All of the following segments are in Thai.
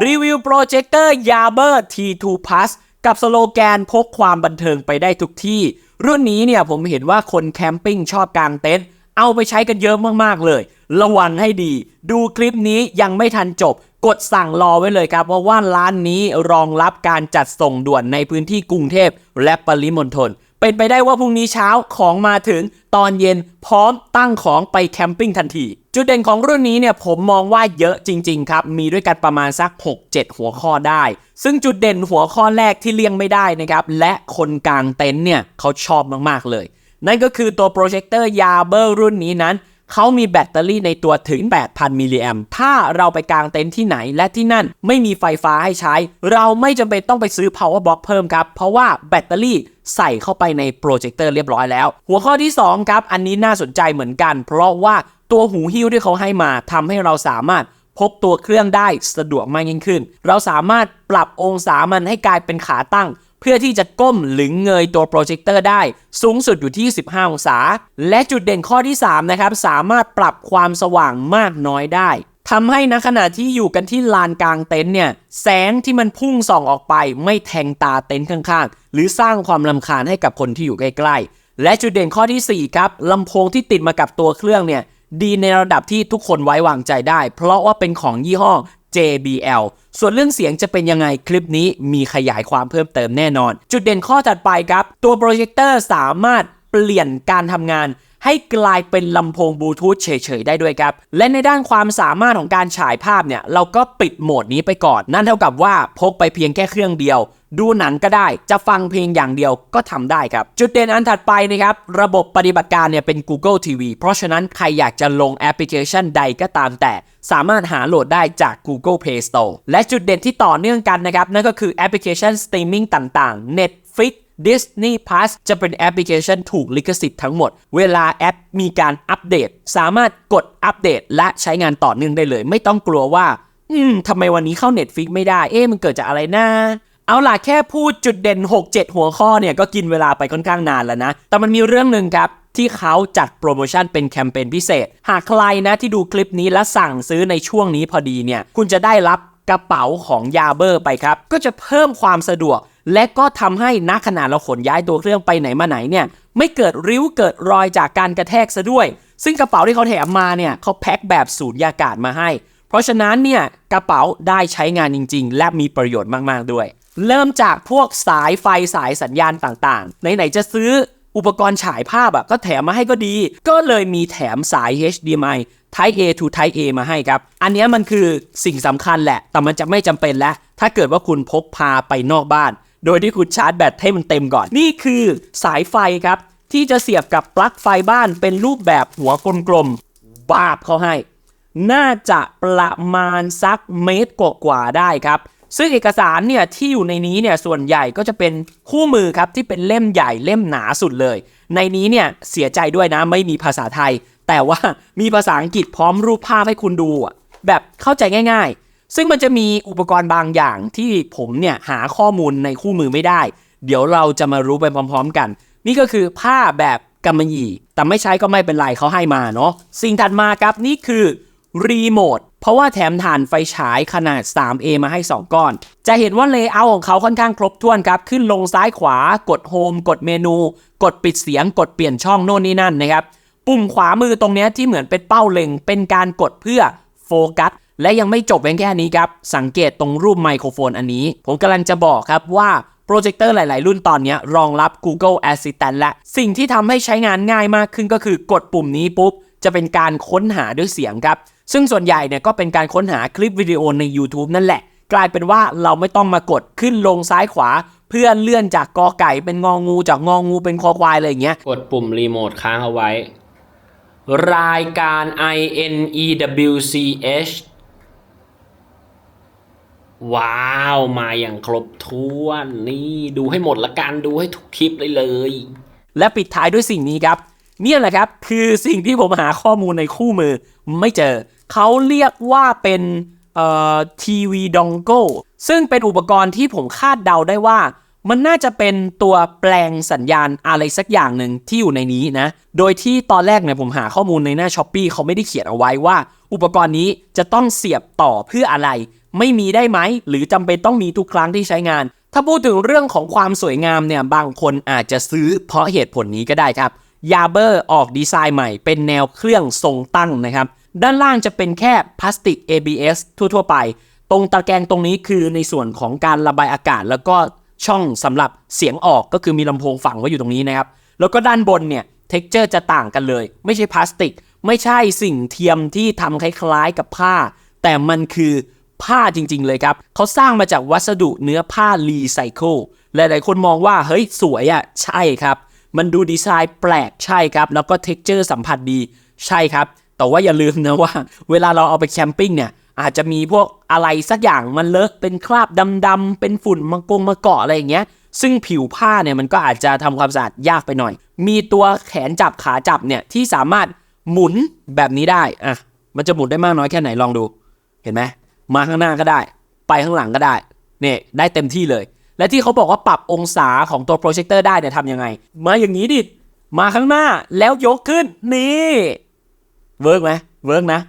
รีวิวโปรเจคเตอร์ Yaber T2 Plus กับสโลแกนพกความบันเทิงไปได้ทุกที่ รุ่นนี้เนี่ยผมเห็นว่าคนแคมปิ้งชอบกางเต็นท์เอาไปใช้กันเยอะมาก ๆ เลย ระวังให้ดี ดูคลิปนี้ยังไม่ทันจบ กดสั่งรอไว้เลยครับ เพราะว่าร้านนี้รองรับการจัดส่งด่วนในพื้นที่กรุงเทพและปริมณฑล เป็นไปได้ว่าพรุ่งนี้เช้าของมาถึงตอนเย็นพร้อมตั้งของไปแคมปิ้งทันที จุดเด่นของรุ่นนี้เนี่ยผมมองว่าเยอะจริง ๆ ครับ มีด้วยกันประมาณสัก 6-7 หัวข้อได้ ซึ่งจุดเด่นหัวข้อแรกที่เลี่ยงไม่ได้นะครับและคนกลางเต็นท์เนี่ยเขาชอบมากๆเลย นั่นก็คือตัวโปรเจคเตอร์ยาเบอร์รุ่นนี้นั้น เขามีแบตเตอรี่ในตัวถึง 8,000 มิลลิแอมถ้าเราไปกางเต็นท์ที่ไหนและที่นั่นไม่มีไฟฟ้าให้ใช้ เราไม่จำเป็นต้องไปซื้อ power box เพิ่มครับ เพราะว่าแบตเตอรี่ใส่เข้าไปในโปรเจคเตอร์เรียบร้อยแล้ว หัวข้อที่ 2 ครับ อันนี้น่าสนใจเหมือนกัน เพราะว่าตัวหูหิ้วที่เขาให้มาทำให้เราสามารถพกตัวเครื่องได้สะดวกมากยิ่งขึ้น เราสามารถปรับองศามันให้กลายเป็นขาตั้ง เพื่อที่จะก้มหรือเงยตัวโปรเจคเตอร์ได้ สูงสุดอยู่ที่ 15 องศา และจุดเด่นข้อที่ 3 นะครับ สามารถปรับความสว่างมากน้อยได้ทำให้ณขณะที่อยู่กันที่ลานกลางเต็นท์เนี่ย แสงที่มันพุ่งส่องออกไป ไม่แทงตาเต็นท์ข้างๆ หรือสร้างความลำคาญให้กับคนที่อยู่ใกล้ๆ และจุดเด่นข้อที่ 4 ครับลำโพงที่ติดมากับตัวเครื่องเนี่ยดีในระดับที่ทุกคนไว้วางใจได้ เพราะว่าเป็นของยี่ห้อ JBL ส่วนเรื่องเสียงจะเป็นยังไงคลิปนี้มีขยายความเพิ่มเติมแน่นอน จุดเด่นข้อถัดไปครับ ตัวโปรเจคเตอร์สามารถเปลี่ยนการทำงาน ให้กลายเป็นลำโพงบลูทูธเฉยๆได้ด้วยครับ และในด้านความสามารถของการฉายภาพเนี่ย เราก็ปิดโหมดนี้ไปก่อน นั่นเท่ากับว่าพกไปเพียงแค่เครื่องเดียว ดูหนังก็ได้จะฟังเพลงอย่างเดียวก็ทำได้ครับ จุดเด่นอันถัดไปนะครับ ระบบปฏิบัติการเนี่ยเป็น Google TV เพราะฉะนั้นใครอยากจะลงแอปพลิเคชันใดก็ตามแต่สามารถหาโหลดได้จาก Google Play Store และจุดเด่นที่ต่อเนื่องกันนะครับ นั่นก็คือแอปพลิเคชันสตรีมมิ่งต่างๆ Netflix Disney Plus จะเป็นแอปพลิเคชันถูกลิขสิทธิ์ทั้งหมด เวลาแอปมีการอัปเดต สามารถกดอัปเดตและใช้งานต่อเนื่องได้เลย ไม่ต้องกลัวว่า อืมทำไมวันนี้เข้า Netflix ไม่ได้ เอ๊ะมันเกิดจากอะไรนะเอาล่ะแค่พูดจุดเด่น 6-7 หัวข้อเนี่ยก็กินเวลาไปค่อนข้างนานแล้วนะ แต่มันมีเรื่องหนึ่งครับที่เขาจัดโปรโมชั่นเป็นแคมเปญพิเศษ หากใครนะที่ดูคลิปนี้และสั่งซื้อในช่วงนี้พอดีเนี่ย คุณจะได้รับกระเป๋าของยาเบอร์ไปครับ ก็จะเพิ่มความสะดวก และก็ทำให้นักขนาดเราขนย้ายตัวเครื่องไปไหนมาไหนเนี่ยไม่เกิดริ้วเกิดรอยจากการกระแทกซะด้วย ซึ่งกระเป๋าที่เขาแถมมาเนี่ยเขาแพ็คแบบสูญญากาศมาให้ เพราะฉะนั้นเนี่ยกระเป๋าได้ใช้งานจริง ๆ และมีประโยชน์มากๆด้วย เริ่มจากพวกสายไฟสายสัญญาณต่างๆ ไหนๆจะซื้ออุปกรณ์ฉายภาพอะก็แถมมาให้ก็ดี ก็เลยมีแถมสาย HDMI Type A to Type A มาให้ครับ อันนี้มันคือสิ่งสำคัญแหละ แต่มันจะไม่จำเป็นแล้ว ถ้าเกิดว่าคุณพกพาไปนอกบ้าน โดยที่คุณชาร์จแบตให้มันเต็มก่อน นี่คือสายไฟครับ ที่จะเสียบกับปลั๊กไฟบ้านเป็นรูปแบบหัวกลมๆบาบเขาให้ น่าจะประมาณสักเมตรกว่าๆได้ครับซึ่งเอกสารเนี่ยที่อยู่ในนี้เนี่ยส่วนใหญ่ก็จะเป็นคู่มือครับที่เป็นเล่มใหญ่เล่มหนาสุดเลย ในนี้เนี่ยเสียใจด้วยนะไม่มีภาษาไทย แต่ว่ามีภาษาอังกฤษพร้อมรูปภาพให้คุณดูแบบเข้าใจง่าย ซึ่งมันจะมีอุปกรณ์บางอย่างที่ผมเนี่ยหาข้อมูลในคู่มือไม่ได้ เดี๋ยวเราจะมารู้ไปพร้อม ๆ กัน นี่ก็คือผ้าแบบกำมะหยี่ แต่ไม่ใช้ก็ไม่เป็นไรเขาให้มาเนาะสิ่งถัดมาครับนี่คือรีโมทเพราะว่าแถมถ่านไฟฉายขนาด 3A มาให้ 2 ก้อน จะเห็นว่าเลเยอร์ของเขาค่อนข้างครบถ้วนครับ ขึ้นลงซ้ายขวากดโฮมกดเมนู กดปิดเสียง กดเปลี่ยนช่องโน่นนี่นั่นนะครับ ปุ่มขวามือตรงนี้ที่เหมือนเป็นเป้าเล็ง เป็นการกดเพื่อโฟกัส และยังไม่จบเพียงแค่นี้ครับ สังเกตตรงรูปไมโครโฟนอันนี้ ผมกำลังจะบอกครับว่าโปรเจคเตอร์หลาย ๆ รุ่นตอนนี้รองรับ Google Assistant และ สิ่งที่ทำให้ใช้งานง่ายมากขึ้นก็คือกดปุ่มนี้ปุ๊บ จะเป็นการค้นหาด้วยเสียงครับ ซึ่งส่วนใหญ่เนี่ยก็เป็นการค้นหาคลิปวิดีโอใน YouTube นั่นแหละ กลายเป็นว่าเราไม่ต้องมากดขึ้นลงซ้ายขวา เพื่อเลื่อนจากกอไก่เป็นงองูจากงองูเป็นคอควายอะไรอย่างเงี้ย กดปุ่มรีโมทค้างเอาไว้ รายการ I N E W C H ว้าวมาอย่างครบถ้วนนี่ดูให้หมดละกันดูให้ทุกคลิปเลยเลย และปิดท้ายด้วยสิ่งนี้ครับ เนี่ยแหละครับคือสิ่งที่ผมหาข้อมูลในคู่มือไม่เจอ เขาเรียกว่าเป็นเอ่อทีวีดองโกซึ่งเป็นอุปกรณ์ที่ผมคาดเดาได้ว่า มันน่าจะเป็นตัวแปลงสัญญาณอะไรสักอย่างหนึ่งที่อยู่ในนี้นะ โดยที่ตอนแรกเนี่ยผมหาข้อมูลในหน้าช้อปปีเขาไม่ได้เขียนเอาไว้ว่า อุปกรณ์นี้จะต้องเสียบต่อเพื่ออะไร ไม่มีได้ไหม หรือจำเป็นต้องมีทุกครั้งที่ใช้งาน ถ้าพูดถึงเรื่องของความสวยงามเนี่ยบางคนอาจจะซื้อเพราะเหตุผลนี้ก็ได้ครับยาเบอร์ออกดีไซน์ใหม่เป็นแนวเครื่องทรงตั้งนะครับ ด้านล่างจะเป็นแค่พลาสติก ABS ทั่ว ๆ ไป ตรงตะแกรงตรงนี้คือในส่วนของการระบายอากาศ แล้วก็ช่องสำหรับเสียงออกก็คือมีลำโพงฝังไว้อยู่ตรงนี้นะครับ แล้วก็ด้านบนเนี่ยเท็กเจอร์จะต่างกันเลย ไม่ใช่พลาสติก ไม่ใช่สิ่งเทียมที่ทำคล้ายๆกับผ้า แต่มันคือผ้าจริงๆเลยครับ เขาสร้างมาจากวัสดุเนื้อผ้ารีไซเคิลหลายๆคนมองว่าเฮ้ยสวยอะ่ะใช่ครับ มันดูดีไซน์แปลกใช่ครับ แล้วก็เท็กเจอร์สัมผัสดีใช่ครับ แต่ว่าอย่าลืมนะว่า เวลาเราเอาไปแคมปิ้งเนี่ยอาจจะมีพวกอะไรสักอย่างมันเลอะเป็นคราบดำๆเป็นฝุ่นมากงมาเกาะอะไรอย่างเงี้ย ซึ่งผิวผ้าเนี่ยมันก็อาจจะทำความสะอาดยากไปหน่อย มีตัวแขนจับขาจับเนี่ยที่สามารถ หมุนแบบนี้ได้อะมันจะหมุนได้มากน้อยแค่ไหนลองดู เห็นไหมมาข้างหน้าก็ได้ ไปข้างหลังก็ได้เนี่ยได้เต็มที่เลย และที่เขาบอกว่าปรับองศาของตัวโปรเจคเตอร์ได้เนี่ยทำยังไง มาอย่างนี้ดิมาข้างหน้าแล้วยกขึ้นนี่เวิร์กไหมเวิร์กนะ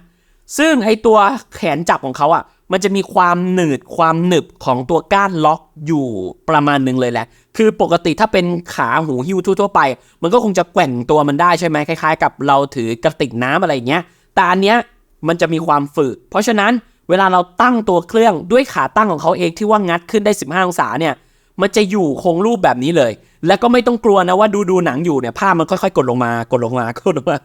ซึ่งไอตัวแขนจับของเขาอะ มันจะมีความหนืดความหนึบของตัวก้านล็อกอยู่ประมาณหนึ่งเลยแหละ คือปกติถ้าเป็นขาหูหิ้วทั่วไป มันก็คงจะแกว่งตัวมันได้ใช่ไหมคล้ายๆ กับเราถือกระติกน้ำอะไรเงี้ย แต่อันเนี้ยมันจะมีความฝืด เพราะฉะนั้นเวลาเราตั้งตัวเครื่องด้วยขาตั้งของเขาเองที่ว่างัดขึ้นได้ 15 องศาเนี่ย มันจะอยู่คงรูปแบบนี้เลย แล้วก็ไม่ต้องกลัวนะว่าดูดูหนังอยู่เนี่ยผ้ามันค่อยๆ กดลงมากดลงมากดลงมา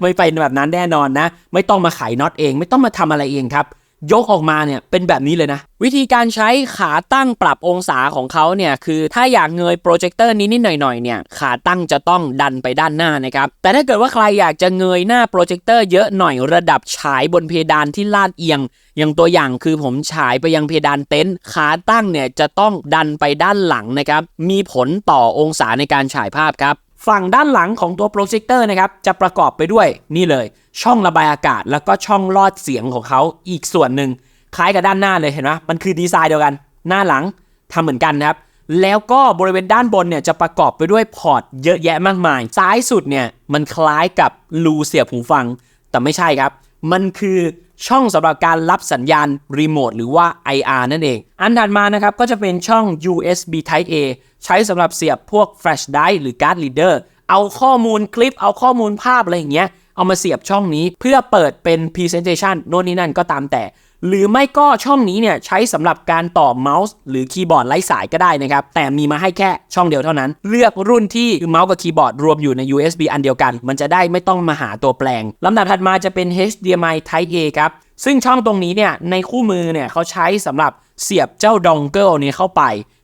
ไม่ไปแบบนั้นแน่นอนนะ ไม่ต้องมาไขน็อตเอง ไม่ต้องมาทำอะไรเองครับ ยกออกมาเนี่ยเป็นแบบนี้เลยนะ วิธีการใช้ขาตั้งปรับองศาของเขาเนี่ยคือถ้าอยากเงยโปรเจคเตอร์นี้นิดหน่อยๆเนี่ยขาตั้งจะต้องดันไปด้านหน้านะครับแต่ถ้าเกิดว่าใครอยากจะเงยหน้าโปรเจคเตอร์เยอะหน่อยระดับฉายบนเพดานที่ลาดเอียง อย่างตัวอย่างคือผมฉายไปยังเพดานเต็นท์ขาตั้งเนี่ยจะต้องดันไปด้านหลังนะครับมีผลต่อองศาในการฉายภาพครับ ฝั่งด้านหลังของตัวโปรเจคเตอร์นะครับจะประกอบไปด้วยนี่เลย ช่องระบายอากาศ แล้วก็ช่องลอดเสียงของเขาอีกส่วนหนึ่งคล้ายกับด้านหน้าเลยเห็นไหมมันคือดีไซน์เดียวกัน หน้าหลังทำเหมือนกันนะครับแล้วก็บริเวณด้านบนเนี่ยจะประกอบไปด้วยพอร์ตเยอะแยะมากมาย ซ้ายสุดเนี่ยมันคล้ายกับรูเสียบหูฟัง แต่ไม่ใช่ครับ มันคือ ช่องสำหรับการรับสัญญาณรีโมทหรือว่า IR นั่นเอง อันถัดมานะครับก็จะเป็นช่อง USB Type A ใช้สำหรับเสียบพวก Flash Drive หรือ Card Reader เอาข้อมูลคลิป เอาข้อมูลภาพอะไรอย่างเงี้ยเอามาเสียบช่องนี้เพื่อเปิดเป็น Presentation โน่นนี่นั่นก็ตามแต่ หรือไม่ก็ช่องนี้เนี่ยใช้สำหรับการต่อเมาส์หรือคีย์บอร์ดไร้สายก็ได้นะครับ แต่มีมาให้แค่ช่องเดียวเท่านั้น เลือกรุ่นที่เมาส์กับคีย์บอร์ดรวมอยู่ใน USB อันเดียวกัน มันจะได้ไม่ต้องมาหาตัวแปลงลำดับถัดมาจะเป็น HDMI Type A ครับ ซึ่งช่องตรงนี้เนี่ยในคู่มือเนี่ยเขาใช้สำหรับเสียบเจ้าดองเกิลนี้เข้าไป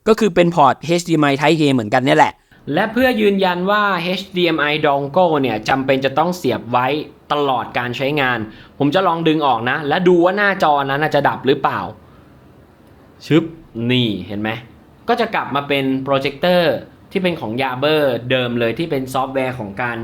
ก็คือเป็นพอร์ต HDMI Type A เหมือนกันนี่แหละ และเพื่อยืนยันว่า HDMI dongle เนี่ยจำเป็นจะต้องเสียบไว้ตลอดการใช้งาน ผมจะลองดึงออกนะ และดูว่าหน้าจอนั้นจะดับหรือเปล่า ชึบ นี่เห็นไหม ก็จะกลับมาเป็นโปรเจคเตอร์ที่เป็นของยาเบอร์เดิมเลยที่เป็นซอฟต์แวร์ของการ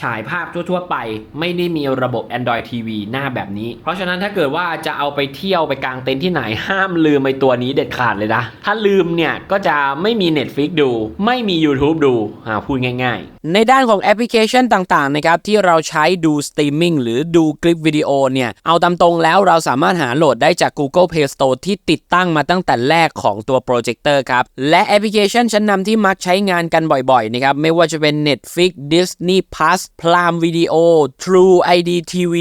ฉายภาพทั่ว ๆ ไป ไม่ได้มีระบบ Android TV หน้าแบบนี้ เพราะฉะนั้นถ้าเกิดว่าจะเอาไปเที่ยวไปกางเต็นท์ที่ไหนห้ามลืมไอตัวนี้เด็ดขาดเลยนะ ถ้าลืมเนี่ย ก็จะไม่มี Netflix ดู ไม่มี YouTube ดูอ่าพูดง่าย ๆ ในด้านของแอปพลิเคชันต่าง ๆ นะครับ ที่เราใช้ดูสตรีมมิ่งหรือดูคลิปวิดีโอเนี่ย เอาตามตรงแล้วเราสามารถหาโหลดได้จาก Google Play Store ที่ติดตั้งมาตั้งแต่แรกของตัวโปรเจคเตอร์ครับและแอปพลิเคชันชั้นนำที่มักใช้งานกันบ่อยๆนะครับไม่ว่าจะเป็น Netflix Disney Plus พรามวิดีโอ True ID TV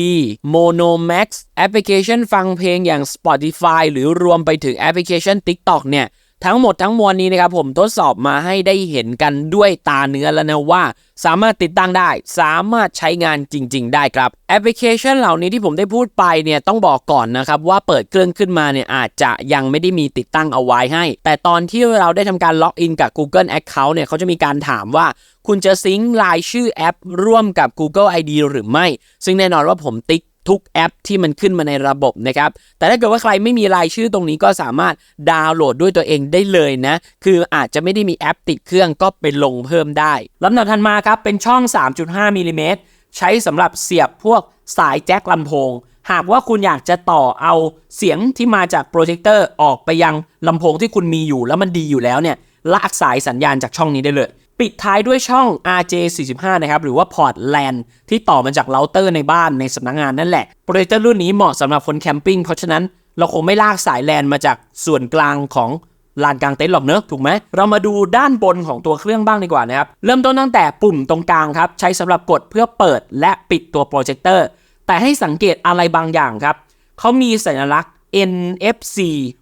Mono Max แอปพลิเคชันฟังเพลงอย่าง Spotify หรือรวมไปถึงแอปพลิเคชัน TikTok เนี่ย ทั้งหมดทั้งมวลนี้นะครับผมทดสอบมาให้ได้เห็นกันด้วยตาเนื้อแล้วนะว่า สามารถติดตั้งได้ สามารถใช้งานจริง ๆ ได้ครับ แอปพลิเคชันเหล่านี้ที่ผมได้พูดไปเนี่ยต้องบอกก่อนนะครับว่าเปิดเครื่องขึ้นมาเนี่ยอาจจะยังไม่ได้มีติดตั้งเอาไว้ให้ แต่ตอนที่เราได้ทำการล็อกอินกับ Google Account เนี่ยเขาจะมีการถามว่าคุณจะซิงค์รายชื่อแอป ร่วมกับ Google ID หรือไม่ ซึ่งแน่นอนว่าผมติ๊ก ทุกแอปที่มันขึ้นมาในระบบนะครับ แต่ถ้าเกิดว่าใครไม่มีรายชื่อตรงนี้ก็สามารถดาวน์โหลดด้วยตัวเองได้เลยนะ คืออาจจะไม่ได้มีแอปติดเครื่องก็ไปลงเพิ่มได้ลำดับถัดมาครับ เป็นช่อง 3.5มิลลิเมตรใช้สำหรับเสียบพวกสายแจ็คลำโพง หากว่าคุณอยากจะต่อเอาเสียงที่มาจากโปรเจคเตอร์ออกไปยังลำโพงที่คุณมีอยู่แล้วมันดีอยู่แล้วเนี่ยลากสายสัญญาณจากช่องนี้ได้เลย ปิดท้ายด้วยช่อง RJ45 นะครับหรือว่าพอร์ต LAN ที่ต่อมาจากเราเตอร์ในบ้านในสำนักงงานนั่นแหละโปรเจคเตอร์รุ่นนี้เหมาะสำหรับคนแคมปิ้งเพราะฉะนั้นเราคงไม่ลากสายแลนมาจากส่วนกลางของลานกลางเต็นท์หรอกเนอะถูกไหมเรามาดูด้านบนของตัวเครื่องบ้างดีกว่านะครับ เริ่มต้นตั้งแต่ปุ่มตรงกลางครับ ใช้สำหรับกดเพื่อเปิดและปิดตัวโปรเจคเตอร์แต่ให้สังเกตอะไรบางอย่างครับ เขามีสัญลักษณ์ NFC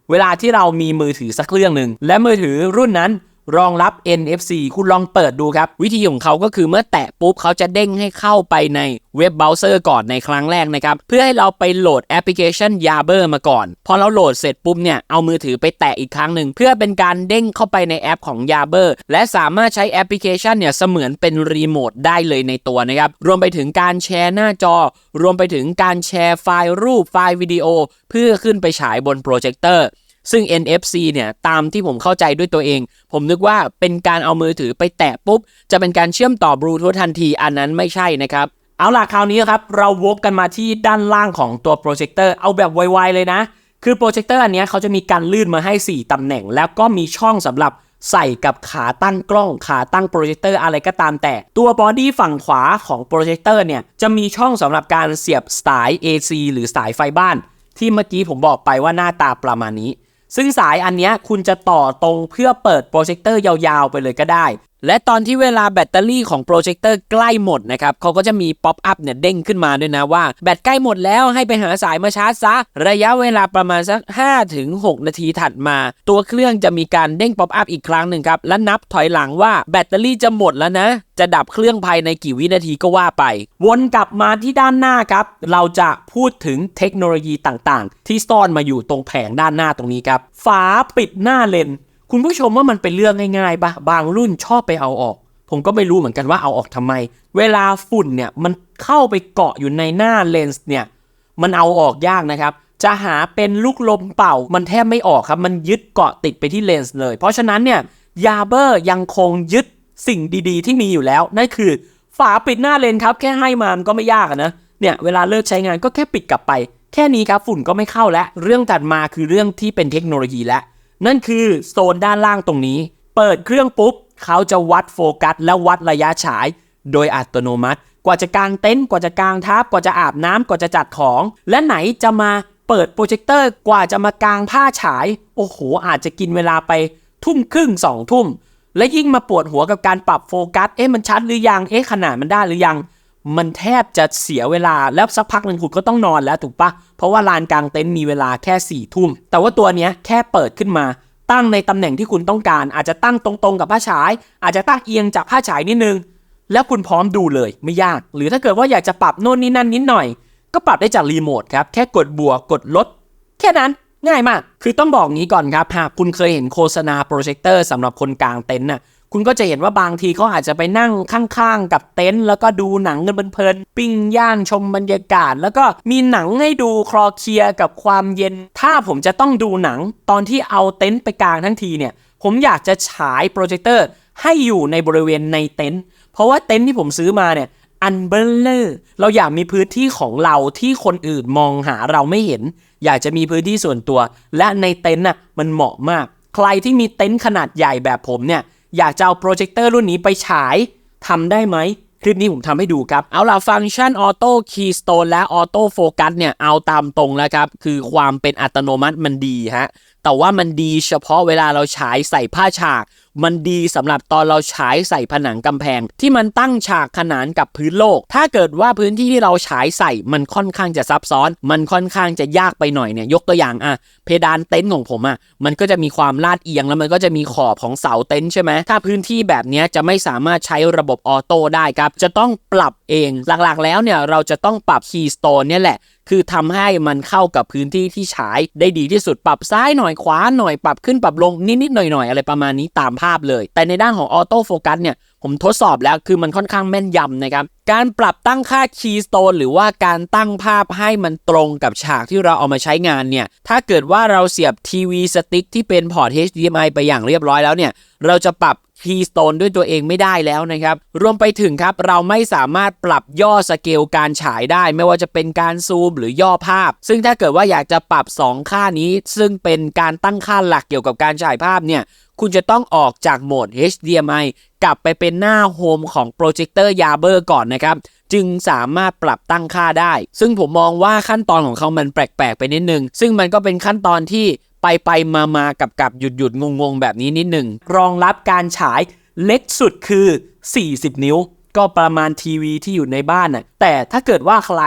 เวลาที่เรามีมือถือสักเครื่องหนึ่ง และมือถือรุ่นนั้น รองรับ NFC คุณลองเปิดดูครับ วิธีของเขาก็คือเมื่อแตะปุ๊บเขาจะเด้งให้เข้าไปในเว็บเบราว์เซอร์ก่อนในครั้งแรกนะครับ เพื่อให้เราไปโหลดแอปพลิเคชัน Yabber มาก่อน พอเราโหลดเสร็จปุ๊บเนี่ยเอามือถือไปแตะอีกครั้งหนึ่ง เพื่อเป็นการเด้งเข้าไปในแอปของ Yabber และสามารถใช้แอปพลิเคชันเนี่ยเสมือนเป็นรีโมทได้เลยในตัวนะครับรวมไปถึงการแชร์หน้าจอ รวมไปถึงการแชร์ไฟล์รูปไฟล์วิดีโอ เพื่อขึ้นไปฉายบนโปรเจคเตอร์ ซึ่ง NFC เนี่ยตามที่ผมเข้าใจด้วยตัวเอง ผมนึกว่าเป็นการเอามือถือไปแตะปุ๊บ จะเป็นการเชื่อมต่อบลูทูธทันทีอันนั้นไม่ใช่นะครับ เอาล่ะคราวนี้ครับ เราวกกันมาที่ด้านล่างของตัวโปรเจคเตอร์เอาแบบไวๆเลยนะ คือโปรเจคเตอร์อันนี้เขาจะมีการลื่นมาให้ 4 ตำแหน่ง แล้วก็มีช่องสำหรับใส่กับขาตั้งกล้องขาตั้งโปรเจคเตอร์อะไรก็ตามแต่ ตัวบอดี้ฝั่งขวาของโปรเจคเตอร์เนี่ยจะมีช่องสำหรับการเสียบสาย AC หรือสายไฟบ้าน ที่เมื่อกี้ผมบอกไปว่าหน้าตาประมาณนี้ ซึ่งสายอันนี้คุณจะต่อตรงเพื่อเปิดโปรเจคเตอร์ยาวๆไปเลยก็ได้ และตอนที่เวลาแบตเตอรี่ของโปรเจคเตอร์ใกล้หมดนะครับเขาก็จะมีป๊อปอัพเนี่ยเด้งขึ้นมาด้วยนะว่าแบตใกล้หมดแล้วให้ไปหาสายมาชาร์จซะ ระยะเวลาประมาณสัก 5-6 นาทีถัดมา ตัวเครื่องจะมีการเด้งป๊อปอัพอีกครั้งหนึ่งครับและนับถอยหลังว่าแบตเตอรี่จะหมดแล้วนะ จะดับเครื่องภายในกี่วินาทีก็ว่าไป วนกลับมาที่ด้านหน้าครับ เราจะพูดถึงเทคโนโลยีต่างๆ ที่ซ่อนมาอยู่ตรงแผงด้านหน้าตรงนี้ครับฝาปิดหน้าเลน คุณผู้ชมว่ามันเป็นเรื่องง่ายๆปะบางรุ่นชอบไปเอาออก ผมก็ไม่รู้เหมือนกันว่าเอาออกทำไม เวลาฝุ่นเนี่ยมันเข้าไปเกาะอยู่ในหน้าเลนส์เนี่ยมันเอาออกยากนะครับ จะหาเป็นลูกลมเป่า มันแทบไม่ออกครับ มันยึดเกาะติดไปที่เลนส์เลย เพราะฉะนั้นเนี่ยยาเบอร์ยังคงยึดสิ่งดีๆ ที่มีอยู่แล้ว นั่นคือฝาปิดหน้าเลนส์ครับ แค่ให้มามันก็ไม่ยากนะเนี่ยเวลาเลิกใช้งานก็แค่ปิดกลับไป แค่นี้ครับฝุ่นก็ไม่เข้าแล้ว เรื่องถัดมาคือเรื่องที่เป็นเทคโนโลยีแล้ว นั่นคือโซนด้านล่างตรงนี้ เปิดเครื่องปุ๊บเขาจะวัดโฟกัส และวัดระยะฉาย โดยอัตโนมัติ กว่าจะกางเต็นท์กว่าจะกางทับกว่าจะอาบน้ำกว่าจะจัดของ และไหนจะมาเปิดโปรเจคเตอร์กว่าจะมากางผ้าฉาย โอ้โห อาจจะกินเวลาไปทุ่มครึ่งสองทุ่ม และยิ่งมาปวดหัวกับการปรับโฟกัส เอ๊ะมันชัดหรือยัง เอ๊ะขนาดมันได้หรือยัง มันแทบจะเสียเวลาแล้วสักพักหนึ่งคุณก็ต้องนอนแล้วถูกปะเพราะว่าลานกลางเต็นท์มีเวลาแค่4ี่ทุ่ม แต่ว่าตัวเนี้ยแค่เปิดขึ้นมา ตั้งในตำแหน่งที่คุณต้องการ อาจจะตั้งตรงๆกับผ้าฉาย อาจจะตั้งเอียงจากผ้าฉายนิดนึง แล้วคุณพร้อมดูเลยไม่ยาก หรือถ้าเกิดว่าอยากจะปรับโน่นนี่นั่นนิดหน่อย ก็ปรับได้จากรีโมทครับแค่กดบวกกดลด แค่นั้นง่ายมาก คือต้องบอกงี้ก่อนครับ หากคุณเคยเห็นโฆษณาโปรเจคเตอร์สำหรับคนกลางเต็นท์น่ะ คุณก็จะเห็นว่าบางทีเขาอาจจะไปนั่งข้างๆ กับเต็นท์แล้วก็ดูหนังกันเพลินๆปิ้งย่างชมบรรยากาศ แล้วก็มีหนังให้ดูคลอเคลียกับความเย็น ถ้าผมจะต้องดูหนังตอนที่เอาเต็นท์ไปกลางทั้งทีเนี่ย ผมอยากจะฉายโปรเจคเตอร์ให้อยู่ในบริเวณในเต็นท์เพราะว่าเต็นท์ที่ผมซื้อมาเนี่ยอันเบลเลอร์เราอยากมีพื้นที่ของเราที่คนอื่นมองหาเราไม่เห็น อยากจะมีพื้นที่ส่วนตัว และในเต็นท์น่ะมันเหมาะมาก ใครที่มีเต็นท์ขนาดใหญ่แบบผมเนี่ย อยากจะเอาโปรเจคเตอร์รุ่นนี้ไปฉายทำได้ไหมคลิปนี้ผมทำให้ดูครับ เอาล่ะฟังก์ชันออโต้คีย์สโตนและออโต้โฟกัสเนี่ย เอาตามตรงแล้วครับ คือความเป็นอัตโนมัติมันดีฮะแต่ว่ามันดีเฉพาะเวลาเราฉายใส่ผ้าฉาก มันดีสำหรับตอนเราฉายใส่ผนังกำแพง ที่มันตั้งฉากขนานกับพื้นโลก ถ้าเกิดว่าพื้นที่ที่เราฉายใส่มันค่อนข้างจะซับซ้อน มันค่อนข้างจะยากไปหน่อยเนี่ยยกตัวอย่างอะเพดานเต็นท์ของผมอะมันก็จะมีความลาดเอียงแล้วมันก็จะมีขอบของเสาเต็นท์ใช่ไหมถ้าพื้นที่แบบนี้จะไม่สามารถใช้ระบบออโต้ได้ครับจะต้องปรับเองหลักๆแล้วเนี่ยเราจะต้องปรับคีย์สโตนเนี่ยแหละ คือทำให้มันเข้ากับพื้นที่ที่ฉายได้ดีที่สุดปรับซ้ายหน่อยขวาหน่อยปรับขึ้นปรับลงนิดๆหน่อยๆอะไรประมาณนี้ตามภาพเลย แต่ในด้านของออโต้โฟกัสเนี่ยผมทดสอบแล้วคือมันค่อนข้างแม่นยำนะครับ การปรับตั้งค่าคีย์สโตนหรือว่าการตั้งภาพให้มันตรงกับฉากที่เราเอามาใช้งานเนี่ย ถ้าเกิดว่าเราเสียบทีวีสติ๊กที่เป็นพอร์ต HDMI ไปอย่างเรียบร้อยแล้วเนี่ย เราจะปรับคีย์สโตนด้วยตัวเองไม่ได้แล้วนะครับ รวมไปถึงครับเราไม่สามารถปรับย่อสเกลการฉายได้ ไม่ว่าจะเป็นการซูมหรือย่อภาพ ซึ่งถ้าเกิดว่าอยากจะปรับ 2 ค่านี้ ซึ่งเป็นการตั้งค่าหลักเกี่ยวกับการฉายภาพเนี่ยคุณจะต้องออกจากโหมด HDMI กลับไปเป็นหน้าโฮมของโปรเจคเตอร์ยาเบอร์ก่อนนะครับ จึงสามารถปรับตั้งค่าได้ ซึ่งผมมองว่าขั้นตอนของเขามันแปลกๆ ไปนิดนึง ซึ่งมันก็เป็นขั้นตอนที่ ไปไปมามากับกับหยุดหยุดงงงแบบนี้นิดหนึ่งรองรับการฉายเล็กสุดคือ 40 นิ้ว ก็ประมาณทีวีที่อยู่ในบ้านน่ะแต่ถ้าเกิดว่าใคร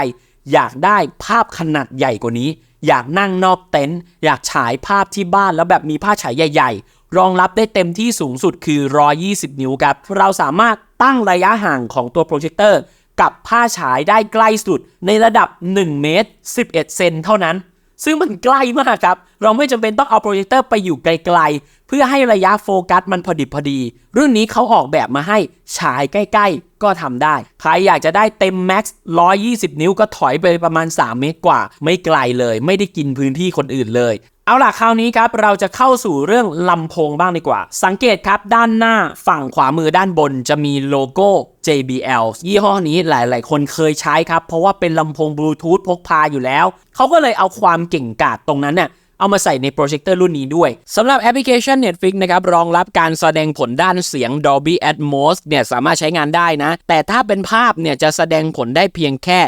อยากได้ภาพขนาดใหญ่กว่านี้ อยากนั่งนอกเต็นท์อยากฉายภาพที่บ้านแล้วแบบมีภาพฉายใหญ่ ๆ รองรับได้เต็มที่สูงสุดคือ 120 นิ้วครับ เราสามารถตั้งระยะห่างของตัวโปรเจคเตอร์กับผ้าฉายได้ใกล้สุดในระดับ 1 เมตร 11 เซนเท่านั้น ซึ่งมันใกล้มากครับ เราไม่จำเป็นต้องเอาโปรเจคเตอร์ไปอยู่ไกลๆ เพื่อให้ระยะโฟกัสมันพอดิบพอดี รุ่นนี้เขาออกแบบมาให้ฉายใกล้ๆ ก็ทำได้ ใครอยากจะได้เต็มแม็กซ์120 นิ้วก็ถอยไปประมาณ 3 เมตรกว่า ไม่ไกลเลย ไม่ได้กินพื้นที่คนอื่นเลย เอาล่ะคราวนี้ครับเราจะเข้าสู่เรื่องลำโพงบ้างดีกว่า สังเกตครับด้านหน้าฝั่งขวามือด้านบนจะมีโลโก้ JBL ยี่ห้อนี้หลายๆ คนเคยใช้ครับ เพราะว่าเป็นลำโพงบลูทูธพกพาอยู่แล้ว เขาก็เลยเอาความเก่งกาจตรงนั้นเนี่ยเอามาใส่ในโปรเจคเตอร์รุ่นนี้ด้วยสำหรับแอปพลิเคชัน Netflix นะครับรองรับการแสดงผลด้านเสียง Dolby Atmos เนี่ยสามารถใช้งานได้นะ แต่ถ้าเป็นภาพเนี่ยจะแสดงผลได้เพียงแค่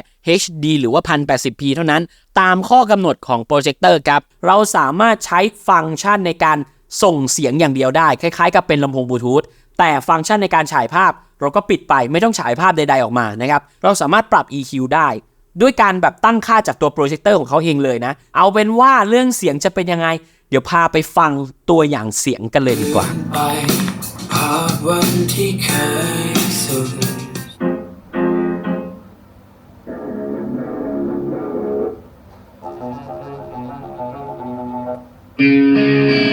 HD หรือว่า 1080p เท่านั้น ตามข้อกำหนดของโปรเจคเตอร์ครับ เราสามารถใช้ฟังก์ชันในการส่งเสียงอย่างเดียวได้ คล้ายๆ กับเป็นลำโพงบลูทูธแต่ฟังก์ชันในการฉายภาพ เราก็ปิดไปไม่ต้องฉายภาพใด ๆ ออกมานะครับ เราสามารถปรับ EQ ได้ ด้วยการแบบตั้งค่าจากตัวโปรเจคเตอร์ของเขาเองเลยนะ เอาเป็นว่าเรื่องเสียงจะเป็นยังไง เดี๋ยวพาไปฟังตัวอย่างเสียงกันเลยดีกว่าภาพวันที่เคยสุข เ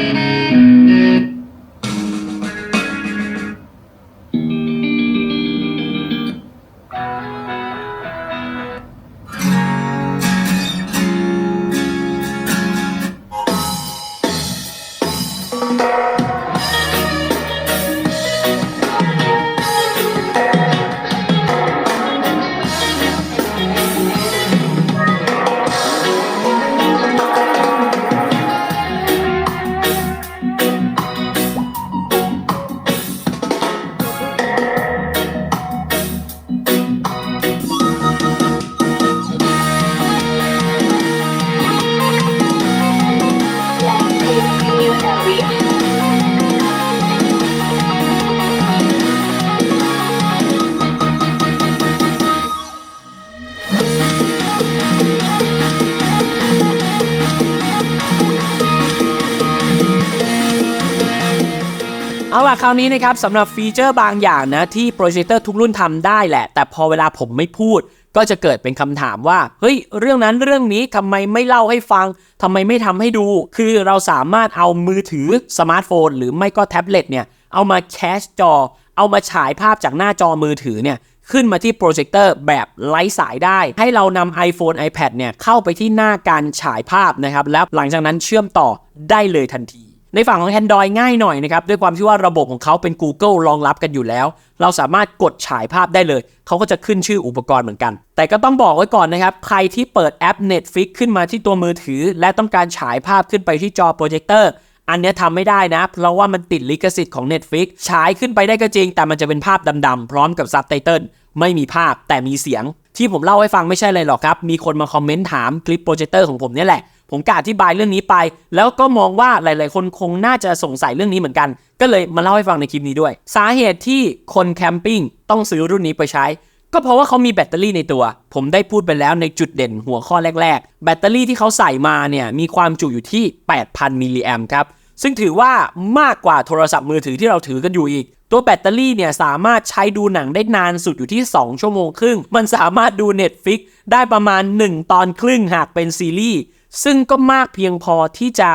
าล่ะคราวนี้นะครับสำหรับฟีเจอร์บางอย่างนะที่โปรเจคเตอร์ทุกรุ่นทำได้แหละ แต่พอเวลาผมไม่พูด ก็จะเกิดเป็นคำถามว่า เฮ้ย เรื่องนั้นเรื่องนี้ทำไมไม่เล่าให้ฟังทำไมไม่ทำให้ดู คือเราสามารถเอามือถือสมาร์ทโฟน หรือไม่ก็แท็บเล็ตเนี่ย เอามาแคชจอ เอามาฉายภาพจากหน้าจอมือถือเนี่ยขึ้นมาที่โปรเจคเตอร์แบบไร้สายได้ ให้เรานำ iPhone iPad เนี่ยเข้าไปที่หน้าการฉายภาพนะครับแล้วหลังจากนั้นเชื่อมต่อได้เลยทันที ในฝั่งของ Android ง่ายหน่อยนะครับด้วยความที่ว่าระบบของเขาเป็น Google รองรับกันอยู่แล้ว เราสามารถกดฉายภาพได้เลย เขาก็จะขึ้นชื่ออุปกรณ์เหมือนกัน แต่ก็ต้องบอกไว้ก่อนนะครับ ใครที่เปิดแอป Netflix ขึ้นมาที่ตัวมือถือ และต้องการฉายภาพขึ้นไปที่จอโปรเจคเตอร์อันนี้ทำไม่ได้นะ เพราะว่ามันติดลิขสิทธิ์ของ Netflix ฉายขึ้นไปได้ก็จริง แต่มันจะเป็นภาพดำๆพร้อมกับซับไตเติลไม่มีภาพแต่มีเสียง ที่ผมเล่าให้ฟังไม่ใช่เลยหรอกครับ มีคนมาคอมเมนต์ถามคลิปโปรเจคเตอร์ของผมเนี่ยแหละ ผมกะอธิบายเรื่องนี้ไป แล้วก็มองว่าหลาย ๆ คนคงน่าจะสงสัยเรื่องนี้เหมือนกัน ก็เลยมาเล่าให้ฟังในคลิปนี้ด้วย สาเหตุที่คนแคมปิ้งต้องซื้อรุ่นนี้ไปใช้ ก็เพราะว่าเขามีแบตเตอรี่ในตัว ผมได้พูดไปแล้วในจุดเด่นหัวข้อแรก ๆ แบตเตอรี่ที่เขาใส่มาเนี่ยมีความจุอยู่ที่ 8,000 มิลลิแอมป์ครับ ซึ่งถือว่ามากกว่าโทรศัพท์มือถือที่เราถือกันอยู่อีก ตัวแบตเตอรี่เนี่ยสามารถใช้ดูหนังได้นานสุดอยู่ที่ 2 ชั่วโมงครึ่ง มันสามารถดู Netflix ได้ประมาณ 1 ตอนครึ่งหากเป็นซีรีส์ ซึ่งก็มากเพียงพอที่จะ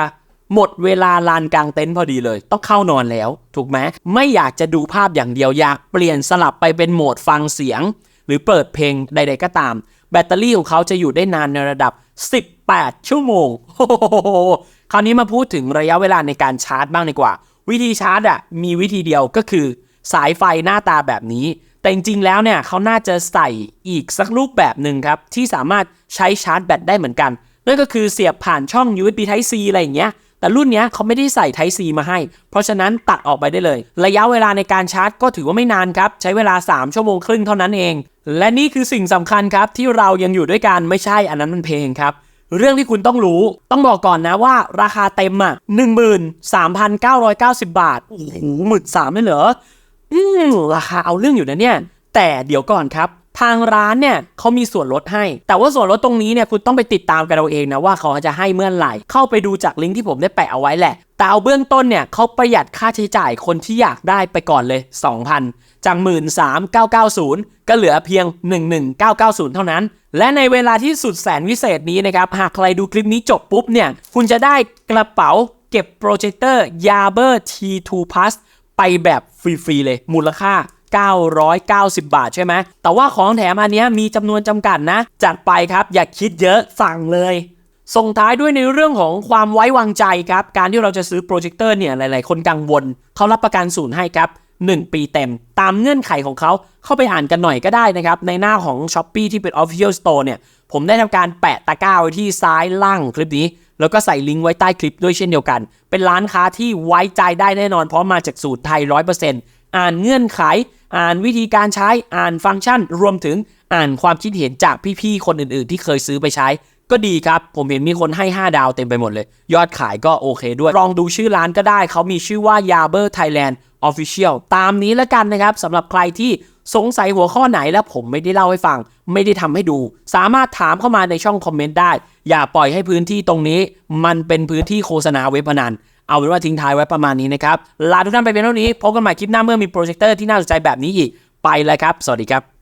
หมดเวลาลานกลางเต็นท์พอดีเลย ต้องเข้านอนแล้ว ถูกไหมไม่อยากจะดูภาพอย่างเดียว อยากเปลี่ยนสลับไปเป็นโหมดฟังเสียง หรือเปิดเพลงใด ๆ ก็ตาม แบตเตอรี่ของเขาจะอยู่ได้นานในระดับ 18 ชั่วโมงโคราวนี้มาพูดถึงระยะเวลาในการชาร์จบ้างดีกว่า วิธีชาร์จอะมีวิธีเดียวก็คือ สายไฟหน้าตาแบบนี้ แต่จริงๆแล้วเนี่ยเขาน่าจะใส่อีกสักรูปแบบหนึ่งครับ ที่สามารถใช้ชาร์จแบตได้เหมือนกันนั่นก็คือเสียบผ่านช่อง USB Type C อะไรอย่างเงี้ยแต่รุ่นเนี้ยเขาไม่ได้ใส่ Type C มาให้ เพราะฉะนั้นตัดออกไปได้เลย ระยะเวลาในการชาร์จก็ถือว่าไม่นานครับ ใช้เวลา 3 ชั่วโมงครึ่งเท่านั้นเอง และนี่คือสิ่งสำคัญครับ ที่เรายังอยู่ด้วยกันไม่ใช่อันนั้นมันเพลงครับ เรื่องที่คุณต้องรู้ต้องบอกก่อนนะว่าราคาเต็มอะ13,990บาทโอ้โหหมื่นสามเลยเหรออืมราคาเอาเรื่องอยู่นะเนี่ย แต่เดี๋ยวก่อนครับ ทางร้านเนี่ยเขามีส่วนลดให้ แต่ว่าส่วนลดตรงนี้เนี่ยคุณต้องไปติดตามกันเอาเองนะว่าเขาจะให้เมื่อไหร่ เข้าไปดูจากลิงก์ที่ผมได้แปะเอาไว้แหละ แต่เอาเบื้องต้นเนี่ยเขาประหยัดค่าใช้จ่ายคนที่อยากได้ไปก่อนเลย 2,000 จาก 13,990 ก็เหลือเพียง 11,990 เท่านั้น และในเวลาที่สุดแสนวิเศษนี้นะครับ หากใครดูคลิปนี้จบปุ๊บเนี่ย คุณจะได้กระเป๋าเก็บโปรเจคเตอร์ Yaber T2 Plus ไปแบบฟรีๆเลย มูลค่า 990 บาทใช่ไหม แต่ว่าของแถมอันนี้มีจำนวนจำกัดนะ จัดไปครับ อย่าคิดเยอะสั่งเลยส่งท้ายด้วยในเรื่องของความไว้วางใจครับ การที่เราจะซื้อโปรเจคเตอร์เนี่ยหลาย ๆ คนกังวล เขารับประกันศูนย์ให้ครับ 1 ปีเต็ม ตามเงื่อนไขของเขาเข้าไปอ่านกันหน่อยก็ได้นะครับ ในหน้าของ s h อ p e e ที่เป็น Official Store เนี่ย ผมได้ทำการแปะตะกร้าไว้ที่ซ้ายล่างคลิปนี้ แล้วก็ใส่ลิงก์ไว้ใต้คลิปด้วยเช่นเดียวกัน เป็นร้านค้าที่ไว้ใจได้แน่นอนเพราะมาจากสูตรไทย 100%อ่านเงื่อนไข อ่านวิธีการใช้ อ่านฟังก์ชัน รวมถึงอ่านความคิดเห็นจากพี่ๆคนอื่นๆ ที่เคยซื้อไปใช้ ก็ดีครับ ผมเห็นมีคนให้ 5 ดาวเต็มไปหมดเลย ยอดขายก็โอเคด้วย ลองดูชื่อร้านก็ได้ เขามีชื่อว่า Yaber Thailand Official ตามนี้แล้วกันนะครับสำหรับใครที่สงสัยหัวข้อไหนแล้วผมไม่ได้เล่าให้ฟัง ไม่ได้ทำให้ดู สามารถถามเข้ามาในช่องคอมเมนต์ได้ อย่าปล่อยให้พื้นที่ตรงนี้ มันเป็นพื้นที่โฆษณาเว็บพนันเอาเป็นว่าทิ้งท้ายไว้ประมาณนี้นะครับลาทุกท่านไปเพียงเท่านี้พบกันใหม่คลิปหน้าเมื่อมีโปรเจคเตอร์ที่น่าสนใจแบบนี้อีกไปเลยครับ สวัสดีครับ